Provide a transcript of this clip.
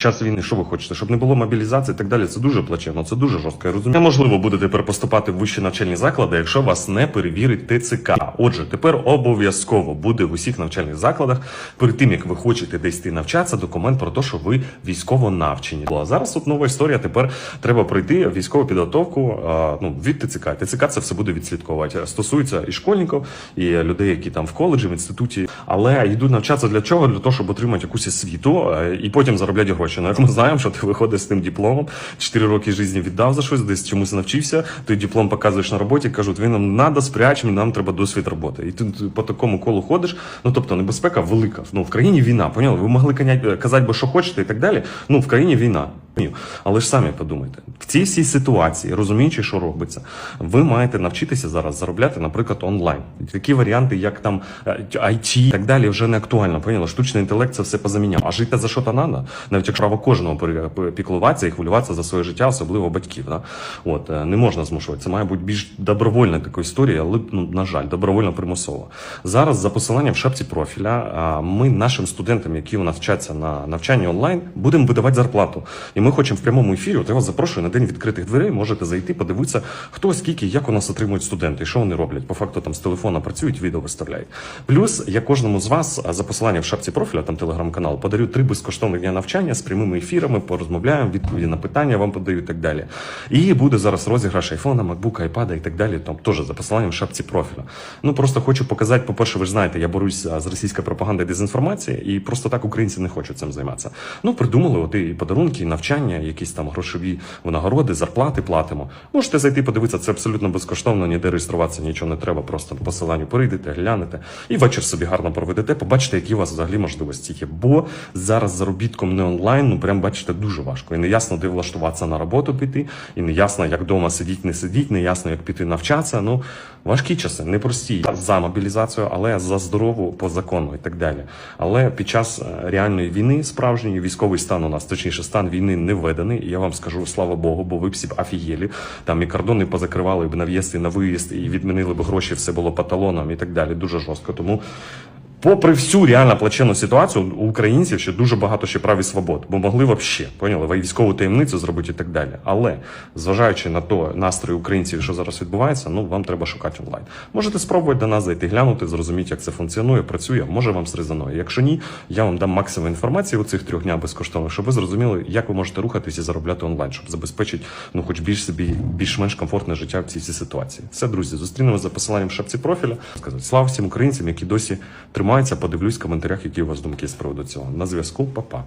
Час війни, що ви хочете, щоб не було мобілізації і так далі. Це дуже плачевно, це дуже жорстко. Я розумію. Неможливо буде тепер поступати в вищі навчальні заклади, якщо вас не перевірить ТЦК. Отже, тепер обов'язково буде в усіх навчальних закладах перед тим як ви хочете десь йти навчатися, документ про те, що ви військово навчені. А зараз тут нова історія. Тепер треба пройти військову підготовку ну, від ТЦК. ТЦК це все буде відслідковувати. Стосується і школьників, і людей, які там в коледжі, в інституті, але йдуть навчатися для чого? Для того, щоб отримати якусь освіту е, і потім заробляти гроші. Ну, як ми знаємо, що ти виходиш з тим дипломом, 4 роки життя віддав за щось, десь чомусь навчився, той диплом показуєш на роботі, кажуть, він нам надо спрячемо, нам треба досвід роботи. І ти по такому колу ходиш. Ну тобто небезпека велика. Ну в країні війна, поняли? Ви могли казати, бо що хочете і так далі. Ну в країні війна. Але ж самі подумайте, в цій всій ситуації, розуміючи, що робиться, ви маєте навчитися зараз заробляти, наприклад, онлайн. Такі варіанти, як там е, IT і так далі, вже не актуально. Поняли? Штучний інтелект це все позаміняв. А жити за що то треба, навіть якщо право кожного піклуватися і хвилюватися за своє життя, особливо батьків. Да? От е, не можна змушувати. Це має бути більш добровольна така історія, але ну, на жаль, добровольно примусово. Зараз за посиланням в шапці профіля ми нашим студентам, які у нас вчаться на навчанні онлайн, будемо видавати зарплату. І ми хочемо в прямому ефірі. От я вас запрошую на день відкритих дверей. Можете зайти, подивитися, хто скільки, як у нас отримують студенти, що вони роблять. По факту там з телефона працюють, відео виставляють. Плюс я кожному з вас за посиланням в шапці профіля, там телеграм-канал, подарю три безкоштовних дня навчання з прямими ефірами, порозмовляємо, відповіді на питання вам подаю і так далі. І буде зараз розіграш айфона, макбука, айпада і так далі. Там теж за посиланням в шапці профіля. Ну просто хочу показати, по-перше, ви ж знаєте, я борюсь з російською пропагандою і дезінформацією, і просто так українці не хочуть цим займатися. Ну придумали от і подарунки, і навчання, якісь там грошові винагороди, зарплати платимо. Можете зайти, подивитися, це абсолютно безкоштовно, ніде реєструватися нічого не треба. Просто по посиланню перейдете, глянете і вечір собі гарно проведете. Побачите, які у вас взагалі можливості є. Бо зараз заробітком не онлайн, ну прям бачите, дуже важко. І не ясно, де влаштуватися на роботу піти, і не ясно, як вдома сидіть, не сидіть, не ясно, як піти навчатися. Ну важкі часи, непрості за мобілізацію, але за здорову по закону і так далі. Але під час е, реальної війни, справжньої військовий стан у нас, точніше, стан війни не введений. І я вам скажу, слава Богу, бо ви б всі б офігєлі. Там і кордони позакривали б на в'їзд і на виїзд, і відмінили б гроші, все було по талонам і так далі. Дуже жорстко. Тому. Попри всю реально плачевну ситуацію, у українців ще дуже багато ще прав і свобод, бо могли вообще, поняли, військову таємницю зробити і так далі. Але зважаючи на то настрої українців, що зараз відбувається, ну вам треба шукати онлайн. Можете спробувати до нас зайти, глянути, зрозуміти, як це функціонує, працює. Може вам зрезонує. Якщо ні, я вам дам максимум інформації у цих трьох днях безкоштовно, щоб ви зрозуміли, як ви можете рухатись і заробляти онлайн, щоб забезпечити ну, хоч більш собі більш-менш комфортне життя в цій цій ситуації. Все, друзі, зустрінемося за посиланням в шапці профіля. Сказати слава всім українцям, які досі тримаються. Подивлюсь в коментарях, які у вас думки з приводу цього. На зв'язку, па-па.